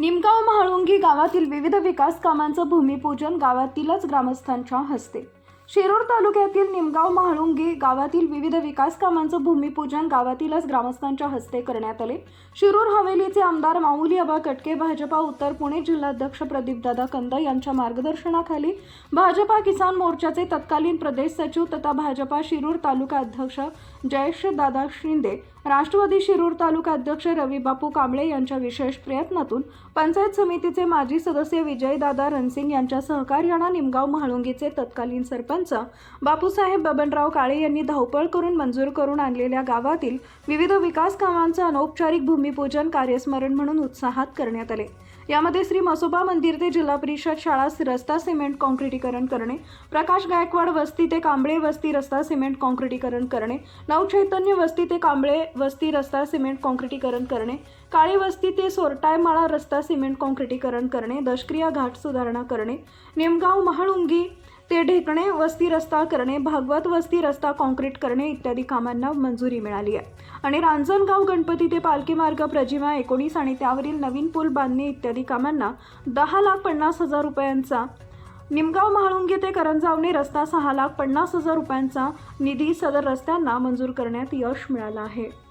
निमगाव म्हाळुंगी गावातील विविध विकास कामांचं भूमिपूजन गावातीलच ग्रामस्थांच्या हस्ते. शिरूर तालुक्यातील निमगाव म्हाळुंगी गावातील विविध विकास कामांचं भूमिपूजन गावातीलच ग्रामस्थांच्या हस्ते करण्यात आले. शिरूर हवेलीचे आमदार माऊली अबा कटके भाजपा उत्तर पुणे जिल्हाध्यक्ष प्रदीपदादा कंद यांच्या मार्गदर्शनाखाली भाजपा किसान मोर्चाचे तत्कालीन प्रदेश सचिव तथा भाजपा शिरूर तालुका अध्यक्ष जयेश दादा शिंदे राष्ट्रवादी शिरूर तालुका अध्यक्ष रवीबापू कांबळे यांच्या विशेष प्रयत्नातून पंचायत समितीचे माजी सदस्य विजयदादा रणसिंग यांच्या सहकार्यानं निमगाव म्हाळुंगीचे तत्कालीन सरपंच बापूसाहेब बबनराव काळे यांनी धावपळ करून मंजूर करून आणलेल्या गावातील विविध विकास कामांचं अनौपचारिक भूमिपूजन कार्यस्मरण म्हणून उत्साहात करण्यात आले. यामध्ये श्री मसोबा मंदिर ते जिल्हा परिषद शाळा रस्ता सिमेंट काँक्रिटीकरण करणे प्रकाश गायकवाड वस्ती ते कांबळे वस्ती रस्ता सिमेंट काँक्रिटीकरण करणे नवचैतन्य वस्ती ते कांबळे वस्ती रस्ता सिमेंट काँक्रिटीकरण करणे काळी वस्ती ते सोरटायमाळा रस्ता सिमेंट काँक्रिटीकरण करणे दशक्रिया घाट सुधारणा करणे निमगाव महाळुंगी ते ढेकणे वस्ती रस्ता करणे भागवत वस्ती रस्ता काँक्रीट करणे इत्यादी कामांना मंजुरी मिळाली आहे. आणि रांजणगाव गणपती ते पालखी मार्ग प्रजिमा एकोणीस आणि त्यावरील नवीन पूल बांधणे इत्यादी कामांना दहा लाख पन्नास हजार रुपयांचा निमगाव महाळुंगे ते करंजावणे रस्ता सहा लाख पन्नास हजार रुपयांचा निधी सदर रस्त्यांना मंजूर करण्यात यश मिळालं आहे.